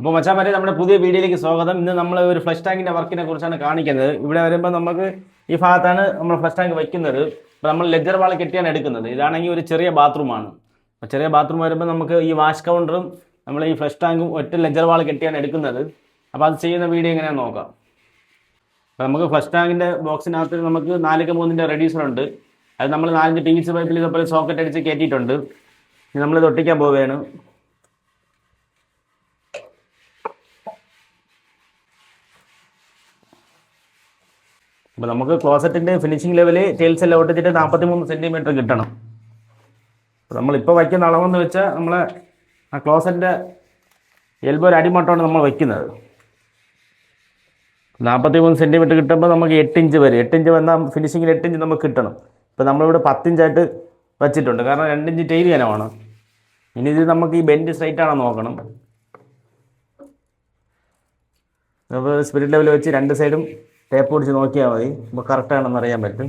അപ്പോൾ മച്ചാമാരെ നമ്മുടെ പുതിയ വീഡിയോയിലേക്ക് സ്വാഗതം. ഇന്ന് നമ്മൾ ഒരു ഫ്ലഷ് ടാങ്കിന്റെ വർക്കിനെ കുറിച്ചാണ് കാണിക്കുന്നത്. ഇവിടെ വരുമ്പോൾ നമുക്ക് ഈ ഭാഗത്താണ് നമ്മൾ ഫ്ലഷ് ടാങ്ക് വയ്ക്കുന്നത് അപ്പോൾ നമ്മൾ ലെജർ വാൾ കെട്ടിയാണ് എടുക്കുന്നത്. ഇതാണെങ്കിൽ ഒരു ചെറിയ ബാത്റൂമാണ് അപ്പോൾ ചെറിയ ബാത്റൂം വരുമ്പോൾ നമുക്ക് ഈ വാഷ് കൗണ്ടറും നമ്മൾ ഈ ഫ്ലഷ് ടാങ്കും ഒറ്റ ലെജർ വാൾ കെട്ടിയാണ് എടുക്കുന്നത്. അപ്പോൾ അത് ചെയ്യുന്ന വീഡിയോ എങ്ങനെയാണെന്ന് നോക്കാം. അപ്പോൾ നമുക്ക് ഫ്ലഷ് ടാങ്കിന്റെ ബോക്സിനകത്ത് നമുക്ക് നാലൊക്കെ മൂന്നിന്റെ റെഡ്യൂസർ ഉണ്ട്. അത് നമ്മൾ നാലഞ്ച് പി വി സി പൈപ്പിൽ ഇതുപോലെ സോക്കറ്റ് അടിച്ച് കയറ്റിയിട്ടുണ്ട്. ഇനി നമ്മളിത് ഒട്ടിക്കാൻ പോവുകയാണ്. അപ്പോൾ നമുക്ക് ക്ലോസറ്റിന്റെ ഫിനിഷിംഗ് ലെവൽ ടൈൽസ് എല്ലാം ഒട്ടിച്ചിട്ട് നാൽപ്പത്തി മൂന്ന് സെന്റിമീറ്റർ കിട്ടണം അപ്പോൾ നമ്മളിപ്പോൾ വയ്ക്കുന്ന അളവെന്ന് വെച്ചാൽ നമ്മളെ ആ ക്ലോസറ്റിന്റെ എൽബോ ഒരു അടിമട്ടമാണ് നമ്മൾ വയ്ക്കുന്നത്. നാൽപ്പത്തി മൂന്ന് സെന്റിമീറ്റർ കിട്ടുമ്പോൾ നമുക്ക് എട്ട് ഇഞ്ച് വരും. എട്ട് ഇഞ്ച് വന്നാൽ ഫിനിഷിങ്ങിൽ എട്ട് ഇഞ്ച് നമുക്ക് കിട്ടണം. ഇപ്പോൾ നമ്മളിവിടെ പത്തിഞ്ചായിട്ട് വെച്ചിട്ടുണ്ട്. കാരണം രണ്ടിഞ്ച് ടൈൽ കനമാണ് ഇനി ഇത് നമുക്ക് ഈ ബെൻഡ് സ്ട്രൈറ്റ് ആണോ നോക്കണം. സ്പിരിറ്റ് ലെവൽ വെച്ച് രണ്ട് സൈഡും ടേപ്പ് പിടിച്ച് നോക്കിയാൽ മതി. അപ്പോൾ കറക്റ്റ് ആണെന്ന് അറിയാൻ പറ്റും.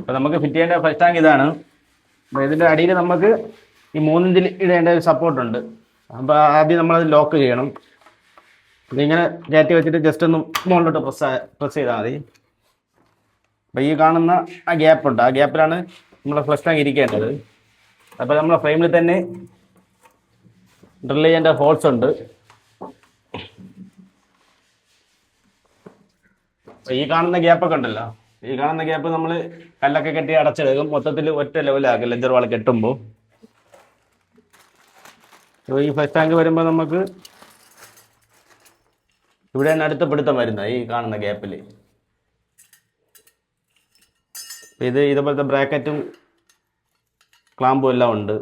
അപ്പോൾ നമുക്ക് ഫിറ്റ് ചെയ്യേണ്ട ഫസ്റ്റ് ടാങ്ക് ഇതാണ്. അപ്പോൾ ഇതിന്റെ അടിയിൽ നമുക്ക് ഈ മൂന്നിഞ്ചിൽ ഇടേണ്ട ഒരു സപ്പോർട്ടുണ്ട് അപ്പോൾ ആദ്യം നമ്മൾ നമ്മളത് ലോക്ക് ചെയ്യണം. ഇതിങ്ങനെ കയറ്റി വെച്ചിട്ട് ജസ്റ്റ് ഒന്ന് മുകളിലോട്ട് പ്രസ് പ്രസ് ചെയ്താൽ മതി. അപ്പോൾ ഈ കാണുന്ന ആ ഗ്യാപ്പ് ഉണ്ട്. ആ ഗ്യാപ്പിലാണ് നമ്മളെ ഫ്ലഷ് ടാങ്ക് ഇരിക്കേണ്ടത്. അപ്പോൾ നമ്മളെ ഫ്രെയിമിൽ തന്നെ ഡ്രിൽ ചെയ്യേണ്ട ഹോൾസ് ഉണ്ട്. ഈ കാണുന്ന ഗ്യാപ്പൊക്കെ ഉണ്ടല്ലോ. ഈ കാണുന്ന ഗ്യാപ്പ് നമ്മൾ കല്ലൊക്കെ കെട്ടി അടച്ചെടുക്കും മൊത്തത്തിൽ ഒറ്റ ലെവലാക്കും ലെഞ്ചർ വാൾ കെട്ടുമ്പോൾ ഈ ഫസ്റ്റ് ടാങ്ക് വരുമ്പോൾ നമുക്ക് ഇവിടെയാണ് അടുത്ത പിടുത്തം വരുന്നത് ഈ കാണുന്ന ഗ്യാപ്പിൽ ഇത് ഇതുപോലത്തെ ബ്രാക്കറ്റും ക്ലാമ്പും എല്ലാം ഉണ്ട്.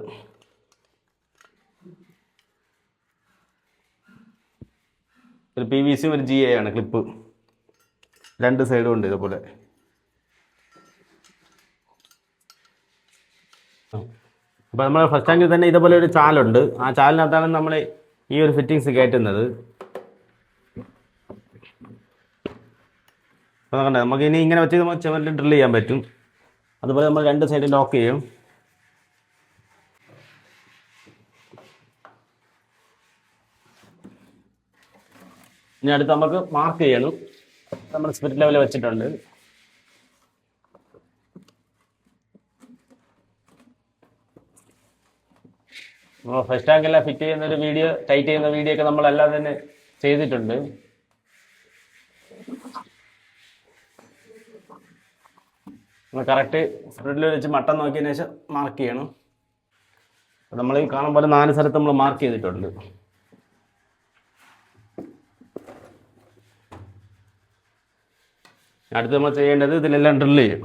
ഒരു പി വി സിയും ഒരു ജി എ ആണ് ക്ലിപ്പ് രണ്ട് സൈഡും ഉണ്ട് ഇതുപോലെ. അപ്പോൾ നമ്മൾ ഫസ്റ്റ് ടാങ്കിൽ തന്നെ ഇതുപോലെ ഒരു ചാലുണ്ട്. ആ ചാലിനകത്താണ് നമ്മൾ ഈ ഒരു ഫിറ്റിങ്സ് കയറ്റുന്നത്. അപ്പോൾ കണ്ടേ നമുക്ക് ഇനി ഇങ്ങനെ വെച്ച് നമുക്ക് ചെമ്മൽ ഡ്രിൽ ചെയ്യാൻ പറ്റും. അതുപോലെ നമ്മൾ രണ്ട് സൈഡ് ലോക്ക് ചെയ്യും. ഇനി അടുത്ത് നമുക്ക് മാർക്ക് ചെയ്യണം. നമ്മൾ സ്പിരിറ്റ് ലെവൽ വെച്ചിട്ടുണ്ട്. അപ്പോൾ ഫസ്റ്റ് ടാങ്കെല്ലാം ഫിറ്റ് ചെയ്യുന്ന ഒരു വീഡിയോ ടൈറ്റ് ചെയ്യുന്ന വീഡിയോ ഒക്കെ നമ്മളെല്ലാം തന്നെ ചെയ്തിട്ടുണ്ട്. നമ്മൾ കറക്റ്റ് സ്പിരിറ്റിൽ വെച്ച് മട്ടൻ നോക്കിയതിന് ശേഷം മാർക്ക് ചെയ്യണം. നമ്മൾ ഈ കാണുമ്പോൾ നാല് സ്ഥലത്ത് നമ്മൾ മാർക്ക് ചെയ്തിട്ടുണ്ട്. അടുത്ത് നമ്മൾ ചെയ്യേണ്ടത് ഇതിലെല്ലാം ഡ്രിൽ ചെയ്യും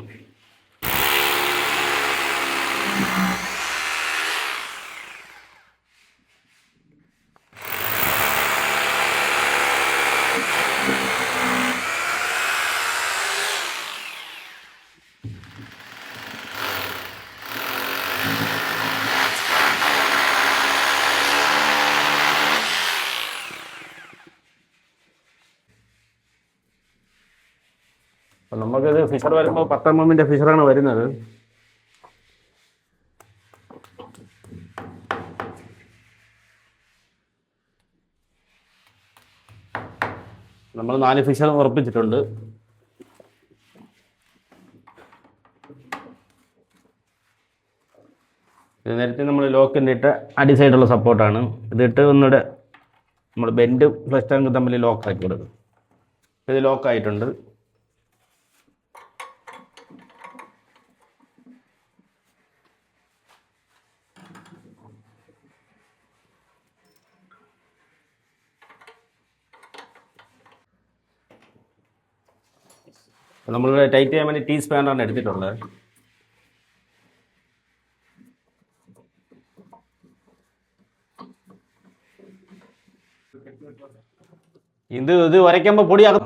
നമുക്കിത് ഫിഷർ വരുമ്പോൾ പത്താം എമ്മിന്റെ ഫിഷറാണ് വരുന്നത്. നമ്മൾ നാല് ഫിഷർ ഉറപ്പിച്ചിട്ടുണ്ട്. ഇത് നേരത്തെ നമ്മൾ ലോക്കിന്റെ അടി സൈഡുള്ള സപ്പോർട്ടാണ് ഇതിട്ട് ഒന്നുകൂടെ നമ്മൾ ബെൻഡ് ഫ്ലഷ് ടാങ്ക് തമ്മിൽ ലോക്കാക്കി കൊടുക്കും. ഇത് ലോക്ക് നമ്മൾ ടൈറ്റ് ചെയ്യാൻ വേണ്ടി ടീ സ്പാനാണ് എടുത്തിട്ടുള്ളത്. ഇത് ഇത് വരയ്ക്കുമ്പോൾ പൊടിയാകും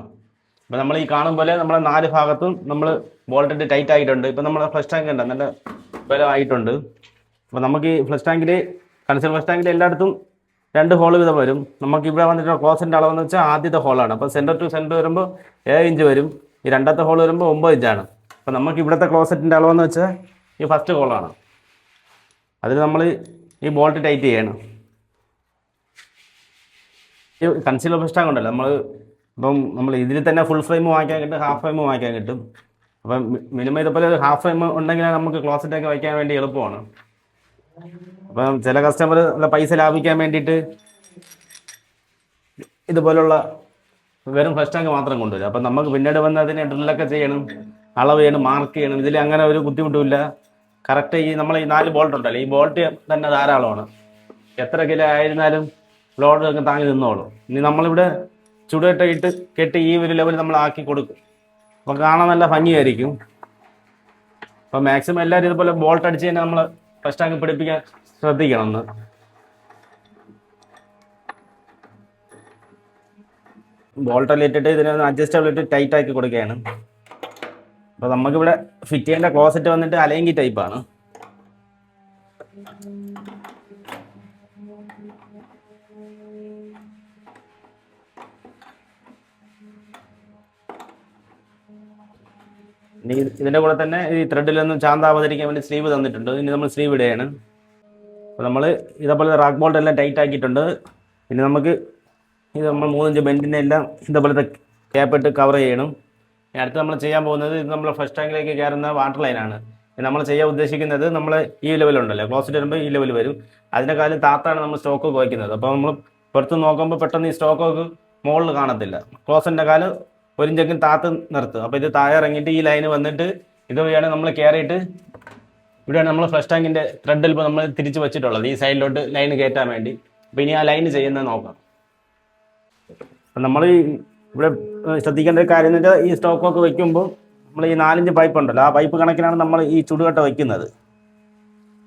ഇപ്പം നമ്മൾ ഈ കാണും പോലെ നമ്മളെ നാല് ഭാഗത്തും നമ്മൾ ബോൾട്ടിട്ട് ടൈറ്റ് ആയിട്ടുണ്ട്. ഇപ്പം നമ്മളെ ഫ്ലഷ് ടാങ്ക് ഉണ്ട് നല്ല ബലമായിട്ടുണ്ട് അപ്പോൾ നമുക്ക് ഈ ഫ്ലഷ് ടാങ്കിൽ കൺസൽ ഫ്ലഷ് ടാങ്കിൽ എല്ലായിടത്തും രണ്ട് ഹോൾ വീതം വരും. നമുക്ക് ഇവിടെ വന്നിട്ടുള്ള ക്ലോസിന്റെ അളവെന്ന് വെച്ചാൽ ആദ്യത്തെ ഹോളാണ് അപ്പോൾ സെന്റർ ടു സെന്റർ വരുമ്പോൾ ഏഴ് ഇഞ്ച് വരും. ഈ രണ്ടാമത്തെ ഹോൾ വരുമ്പോൾ ഒമ്പത് ഇഞ്ചാണ് അപ്പോൾ നമുക്ക് ഇവിടുത്തെ ക്ലോസറ്റിന്റെ അളവെന്ന് വെച്ചാൽ ഈ ഫസ്റ്റ് ഹോളാണ് അതിൽ നമ്മൾ ഈ ബോൾട്ട് ടൈറ്റ് ചെയ്യണം. ഈ കൺസീലർ ഫസ്റ്റ് ടാങ്ക് ഉണ്ടല്ലോ. നമ്മൾ ഇപ്പം നമ്മൾ ഇതിൽ തന്നെ ഫുൾ ഫ്രെയിം വാങ്ങിക്കാൻ കിട്ടും ഹാഫ് ഫ്രെയിം വാങ്ങിക്കാൻ കിട്ടും. അപ്പം മിനിമം ഇതുപോലെ ഒരു ഹാഫ് ഫ്രെയിം ഉണ്ടെങ്കിൽ നമുക്ക് ക്ലോസറ്റൊക്കെ വയ്ക്കാൻ വേണ്ടി എളുപ്പമാണ്. അപ്പം ചില കസ്റ്റമർ പൈസ ലാഭിക്കാൻ വേണ്ടിയിട്ട് ഇതുപോലുള്ള വെറും ഫസ്റ്റ് ടാങ്ക് മാത്രം കൊണ്ടുവരും. അപ്പം നമുക്ക് പിന്നീട് വന്ന് അതിനെ ഡ്രില്ലൊക്കെ ചെയ്യണം അളവ് ചെയ്യണം മാർക്ക് ചെയ്യണം. ഇതിൽ അങ്ങനെ ഒരു ബുദ്ധിമുട്ടുമില്ല. കറക്റ്റ് ഈ നമ്മൾ ഈ നാല് ബോൾട്ട് ഉണ്ടല്ലോ. ഈ ബോൾട്ട് തന്നെ ധാരാളമാണ്. എത്ര കിലോ ആയിരുന്നാലും ലോഡ് ഒക്കെ താങ്ങി നിന്നോളൂ. ഇനി നമ്മളിവിടെ ചുടുകെട്ട ഇട്ട് കെട്ടി ഈ ഒരു ലെവൽ നമ്മൾ ആക്കി കൊടുക്കും. അപ്പം കാണാൻ നല്ല ഭംഗിയായിരിക്കും. അപ്പം മാക്സിമം എല്ലാവരും ഇതുപോലെ ബോൾട്ട് അടിച്ച് തന്നെ നമ്മൾ ഫസ്റ്റ് ടാങ്ക് പിടിപ്പിക്കാൻ ശ്രദ്ധിക്കണം ഒന്ന് ബോൾട്ടെല്ലാം ഇട്ടിട്ട് ഇതിനൊന്ന് അഡ്ജസ്റ്റബിൾ ഇട്ട് ടൈറ്റ് ആക്കി കൊടുക്കുകയാണ്. അപ്പോൾ നമുക്കിവിടെ ഫിറ്റ് ചെയ്യേണ്ട ക്ലോസറ്റ് വന്നിട്ട് അലയങ്കി ടൈപ്പാണ് ഇനി ഇതിന്റെ കൂടെ തന്നെ ഈ ത്രെഡിലൊന്നും ചാന്താവാതിരിക്കാൻ വേണ്ടി സ്ലീവ് തന്നിട്ടുണ്ട്. ഇനി നമ്മൾ സ്ലീവ് ഇടുകയാണ്. അപ്പോൾ നമ്മൾ ഇതേപോലെ റാക്ക് ബോൾട്ട് എല്ലാം ടൈറ്റ് ആക്കിയിട്ടുണ്ട്. ഇനി നമുക്ക് ഇത് നമ്മൾ മൂന്നഞ്ച് ബെൻഡിനെ എല്ലാം ഇതേപോലത്തെ ക്യാപ്പിട്ട് കവർ ചെയ്യണം. അടുത്ത് നമ്മൾ ചെയ്യാൻ പോകുന്നത് ഇത് നമ്മൾ ഫസ്റ്റ് ടാങ്കിലേക്ക് കയറുന്ന വാട്ടർ ലൈനാണ് നമ്മൾ ചെയ്യാൻ ഉദ്ദേശിക്കുന്നത് നമ്മൾ ഈ ലെവലുണ്ടല്ലോ ക്ലോസിറ്റ് വരുമ്പോൾ ഈ ലെവൽ വരും. അതിനെക്കാളും താത്താണ് നമ്മൾ സ്റ്റോക്ക് കുറയ്ക്കുന്നത് അപ്പോൾ നമ്മൾ പുറത്ത് നോക്കുമ്പോൾ പെട്ടെന്ന് ഈ സ്റ്റോക്കൊക്കെ മുകളിൽ കാണത്തില്ല. ക്ലോസിന്റെ കാൽ ഒരു ഇഞ്ചെങ്കിലും താത്ത് നിർത്തും. അപ്പോൾ ഇത് താഴെ ഇറങ്ങിയിട്ട് ഈ ലൈന് വന്നിട്ട് ഇതുവഴിയാണ് നമ്മൾ കയറിയിട്ട് ഇവിടെയാണ് നമ്മൾ ഫ്ലഷ് ടാങ്കിന്റെ ത്രെഡിൽ ഇപ്പോൾ നമ്മൾ തിരിച്ച് വെച്ചിട്ടുള്ളത്. ഈ സൈഡിലോട്ട് ലൈന് കയറ്റാൻ വേണ്ടി. അപ്പോൾ ഇനി ആ ലൈന് ചെയ്യുന്നത് നോക്കാം. നമ്മൾ ഇവിടെ ശ്രദ്ധിക്കേണ്ട ഒരു കാര്യം എന്ന് വെച്ചാൽ ഈ സ്റ്റോക്കൊക്കെ വെക്കുമ്പോൾ നമ്മൾ ഈ നാലഞ്ച് പൈപ്പ് ഉണ്ടല്ലോ ആ പൈപ്പ് കണക്കിനാണ് നമ്മൾ ഈ ചുടുകട്ട വെക്കുന്നത്.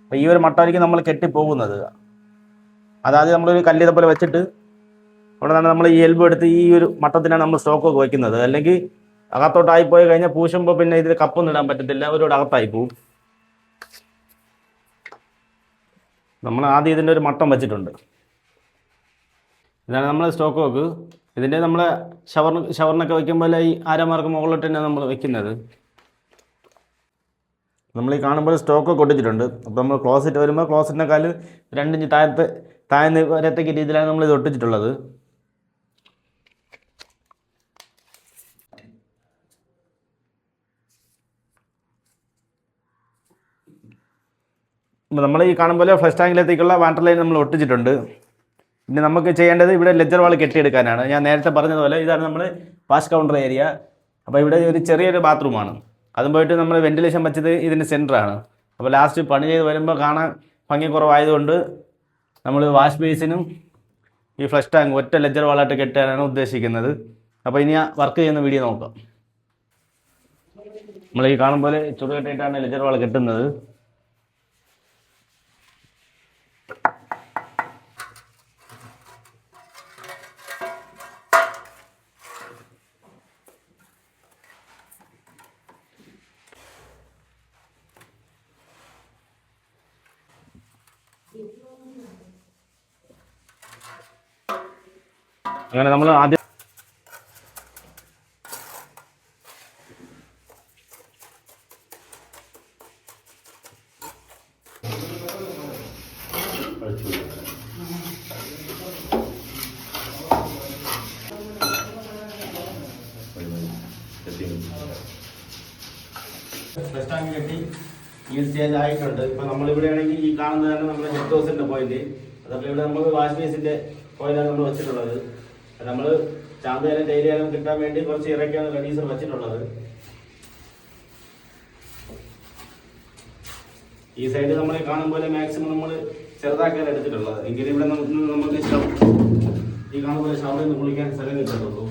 അപ്പോൾ ഈ ഒരു മട്ടായിരിക്കും നമ്മൾ കെട്ടിപ്പോകുന്നത് അതായത് നമ്മളൊരു കല്ലിത പോലെ വെച്ചിട്ട് അവിടെ നിന്നാണ് നമ്മൾ ഈ എൽബ് എടുത്ത് ഈ ഒരു മട്ടത്തിനാണ് നമ്മൾ സ്റ്റോക്കൊക്കെ വെക്കുന്നത്. അല്ലെങ്കിൽ അകത്തോട്ടായി പോയി കഴിഞ്ഞാൽ പൂശുമ്പോൾ പിന്നെ ഇതിൽ കപ്പൊന്നും ഇടാൻ പറ്റത്തില്ല അവരോട് അകത്തായി പോവും. നമ്മൾ ആദ്യം ഇതിന്റെ ഒരു മട്ടം വെച്ചിട്ടുണ്ട്. ഇതാണ് നമ്മൾ സ്റ്റോക്ക് ഇതിന്റെ നമ്മൾ ഷവർ ഷവറിനൊക്കെ വെക്കുമ്പോൾ ഈ ആരമാർക്ക് മുകളിലോട്ട് തന്നെ നമ്മൾ വെക്കുന്നത്. നമ്മൾ ഈ കാണുമ്പോൾ സ്റ്റോക്ക് കൊട്ടിച്ചിട്ടുണ്ട് അപ്പോൾ നമ്മൾ ക്ലോസറ്റ് വരുമ്പോൾ ക്ലോസറ്റിനേക്കാൾ രണ്ടിഞ്ച് താഴത്ത് താഴ്ന്ന് വരത്തക്ക രീതിയിലാണ് നമ്മൾ ഇത് ഒട്ടിച്ചിട്ടുള്ളത്. നമ്മൾ ഈ കാണുമ്പോൾ ഫ്ലഷ് ടാങ്കിലത്തേക്കുള്ള വാട്ടർ ലൈൻ നമ്മൾ ഒട്ടിച്ചിട്ടുണ്ട്. പിന്നെ നമുക്ക് ചെയ്യേണ്ടത് ഇവിടെ ലെജർ വാൾ കെട്ടിയെടുക്കാനാണ്. ഞാൻ നേരത്തെ പറഞ്ഞതുപോലെ ഇതാണ് നമ്മൾ വാഷ് കൗണ്ടർ ഏരിയ അപ്പോൾ ഇവിടെ ഒരു ചെറിയൊരു ബാത്റൂമാണ് അതും പോയിട്ട് നമ്മൾ വെന്റിലേഷൻ വെച്ചത് ഇതിന്റെ സെന്ററാണ് അപ്പോൾ ലാസ്റ്റ് പണി ചെയ്ത് വരുമ്പോൾ കാണാൻ ഭംഗി കുറവായതുകൊണ്ട് നമ്മൾ വാഷ് ബേസിനും ഈ ഫ്ലഷ് ടാങ്ക് ഒറ്റ ലെജർ വാളായിട്ട് കെട്ടാനാണ് ഉദ്ദേശിക്കുന്നത്. അപ്പോൾ ഇനി വർക്ക് ചെയ്യുന്ന വീഡിയോ നോക്കാം. നമ്മൾ ഈ കാണുമ്പോൾ പോലെ ചുടുകെട്ടിയിട്ടാണ് ലെജർ വാൾ കെട്ടുന്നത്. അങ്ങനെ നമ്മൾ ആദ്യം ഫസ്റ്റ് ടാങ്ക് കെട്ടി ഈ സ്റ്റേജ് ആയിട്ടുണ്ട്. ഇപ്പൊ നമ്മളിവിടെ ആണെങ്കിൽ ഈ കാണുന്നതാണ് നമ്മുടെ ജെറ്റ് ഹൗസിന്റെ പോയിന്റ് അതൊക്കെ ഇവിടെ നമ്മൾ വാഷ് ബേസിന്റെ പോയിന്റാണ് നമ്മൾ വെച്ചിട്ടുള്ളത്. നമ്മൾ ചാന്തേരം ഡെയിലിയാലും കിട്ടാൻ വേണ്ടി കുറച്ച് ഇറക്കിയാണ് റെഡീസർ വെച്ചിട്ടുള്ളത്. ഈ സൈഡ് നമ്മൾ കാണും പോലെ മാക്സിമം നമ്മൾ ചെറുതാക്കിയാണ് എടുത്തിട്ടുള്ളത്. എങ്കിലും ഇവിടെ നമുക്ക് ഈ കാണുന്ന പോലെ ഷവറിൽ കുളിക്കാൻ സ്ഥലം കിട്ടുന്നുള്ളൂ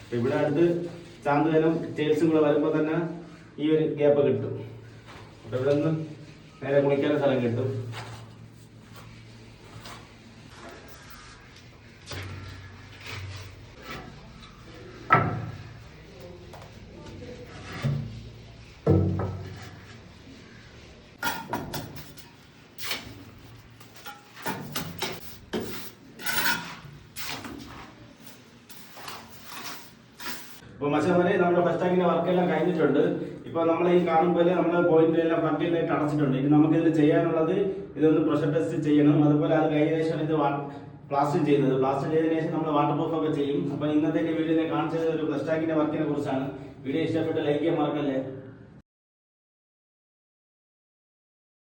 അപ്പൊ ഇവിടെ അടുത്ത് ചാന്തുകാലം ടേൽസും കൂടെ വരുമ്പോൾ തന്നെ ഈ ഒരു ഗ്യാപ്പ് കിട്ടും. അപ്പൊ ഇവിടെ നിന്ന് നേരെ കുളിക്കാൻ സ്ഥലം കിട്ടും. ഇപ്പൊ മച്ചമാരെ നമ്മുടെ ഫസ്റ്റ് വർക്ക് എല്ലാം കഴിഞ്ഞിട്ടുണ്ട്. ഇപ്പൊ നമ്മൾ ഈ കാണും പോലെ നമ്മൾ പോയിന്റ് എല്ലാം ഫണ്ടിലായിട്ട് അടച്ചിട്ടുണ്ട്. ഇനി നമുക്ക് ഇതിൽ ചെയ്യാനുള്ളത് ഇതൊന്ന് പ്രഷർ ടെസ്റ്റ് ചെയ്യണം. അതുപോലെ അത് കഴിഞ്ഞ ഇത് പ്ലാസ്റ്റർ ചെയ്യുന്നത് പ്ലാസ്റ്റർ ചെയ്തതിനു ശേഷം നമ്മൾ വാട്ടർ പ്രൂഫ് ഒക്കെ ചെയ്യും. അപ്പൊ ഇന്നത്തെ വീഡിയോ കാണിച്ചത് ഒരു ടാങ്കിന്റെ വർക്കിനെ കുറിച്ചാണ്. വീഡിയോ ഇഷ്ടപ്പെട്ട് ലൈക്ക് ചെയ്യാൻ മറക്കല്ലേ?